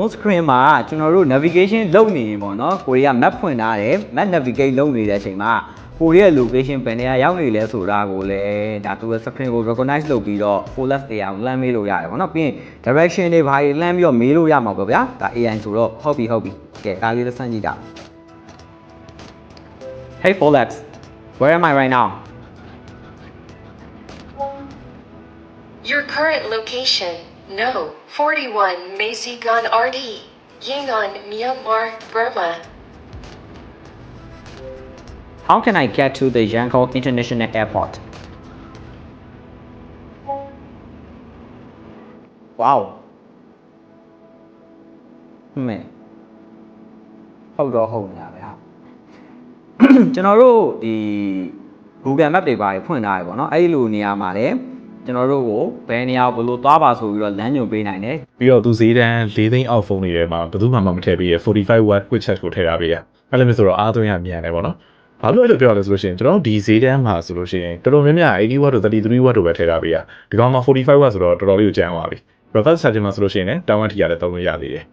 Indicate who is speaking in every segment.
Speaker 1: on screen မှာကျွန်တော်တို့ navigation လုပ်နေရင်ပေါ့နော်ကိုရီးယား map ဖွင့်ထားတယ် map navigate လုပ်နေတဲ့အချိန်မှာကိုရီးယား location ဘယ်နေရာရောက်နေလဲဆိုတာကိုလည်းဒါသူရဲ့ screen ကို recognize လုပ်ပြီးတော့ full left တရားကိုလှမ်းမေးလို့ရတယ်ပေါ့နော်ပြီးရင် direction တွေဘာတွေလှမ်းပြီးတော့မေးလို့ရမှာပေါ့ဗျာဒါ AI ဆိုတော့ဟုတ်ပြီဟုတ်ပြီကဲဒါလေးတစ်စမ်းကြည့်တာ Hey Folex where am I right now
Speaker 2: Your current location, no, 41 Maisigon RD, Yangon, Myanmar, Burma.
Speaker 1: How can I get to the Yangon International Airport? Wow. မဲဟုတ်တော့ဟုတ်နေတာပဲဟာ ကျွန်တော်တို့ဒီ Google Map တွေပါဖွင့်ထားရပေါ့နော်အဲ့ဒီလိုနေရာမှာလည်း ကျွန်တော်တို့ကိုဘယ်နေရာကိုဘယ်လိုသွားပါဆိုပြီးတော့လမ်းညွှန်ပေးနိုင်တယ်
Speaker 3: ပြီးတော့သူဈေးတန်း၄သိန်းအောက်ဖုန်းတွေထဲမှာဘယ်သူမှမထည့်ပေးရ45 watt quick charge ကိုထည့်ထားပေးရအဲ့လိုမျိုးဆိုတော့အားသွင်းရမြန်တယ်ပေါ့နော်ဘာလို့အဲ့လိုပြောရလဲဆိုလို့ရှိရင်ကျွန်တော်တို့ဒီဈေးတန်းမှာဆိုလို့ရှိရင်တော်တော်များများ80 watt တို့33 watt တို့ပဲထည့်ထားပေးရဒီကောင်က45 watt ဆိုတော့တော်တော်လေးကိုကျန်းသွားပြီ reverse charging မှာဆိုလို့ရှိရင်လည်းတောင်းဝထီရတယ်သုံးလို့ရသေးတယ်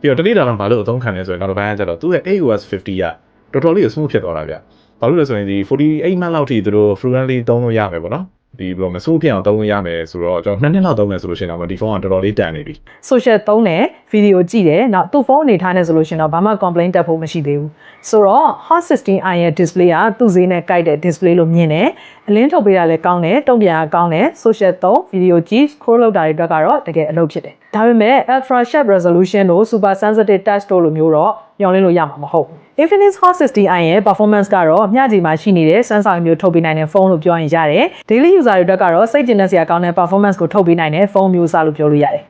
Speaker 3: ပြီးတော့တနေ့တာတော့ဘာလို့အသုံးခံလဲဆိုရင်နောက်တစ်ပိုင်းကကျတော့သူ့ရဲ့ AOS 50ကတော်တော်လေးကို smooth ဖြစ်သွားတာဗျဘာလို့လဲဆိုရင်ဒီ48 month လောက်ထိသူတို့ fluently သုံးလို့ရမယ်ပေါ့နော် ဒီဘယ်လိုမဆိုးဖြစ်အောင်သုံးလို့ရမယ်ဆိုတော့ကျွန်တော်နှစ်နှစ်လောက်သုံးမယ်ဆိုလို့ရှိရင်တော့ဒီဖုန်းကတော်တော်လေးတန်နေပြီ
Speaker 4: social သုံးတယ်ဗီဒီယိုကြည့်တယ်နောက်သူ့ဖုန်းအနေထားနဲ့ဆိုလို့ရှရင်တော့ဘာမှ complaint တက်ဖို့မရှိသေးဘူးဆိုတော့ Hot 16i ရဲ့ display ကသူ့ဈေးနဲ့ကိုက်တဲ့ display လို့မြင်တယ်အလင်းထုတ်ပေးတာလည်းကောင်းတယ်တုံ့ပြန်တာကောင်းတယ် social သုံးဗီဒီယိုကြည့် scroll လုပ်တာတွေအတွက်ကတော့တကယ်အလုပ်ဖြစ်တယ်ဒါပေမဲ့ ultra sharp resolution လို့ super sensitive touch တို့လိုမျိုးတော့ညှောင်းလင်းလို့ရမှာမဟုတ်ဘူး Infinix Hot 16i ရဲ့ performance ကတော့မျှခြေမှာရှိနေတဲ့ Samsung မျိုးထုတ်ပေးနိုင်တဲ့ဖုန်းလို့ပြောရင်ရတယ် daily user တွေအတွက်ကတော့စိတ်ကျဉ်တဲ့စရာကောင်းတဲ့ performance ကိုထုတ်ပေးနိုင်တဲ့ဖုန်းမျိုးအစားလို့ပြောလို့ရတယ်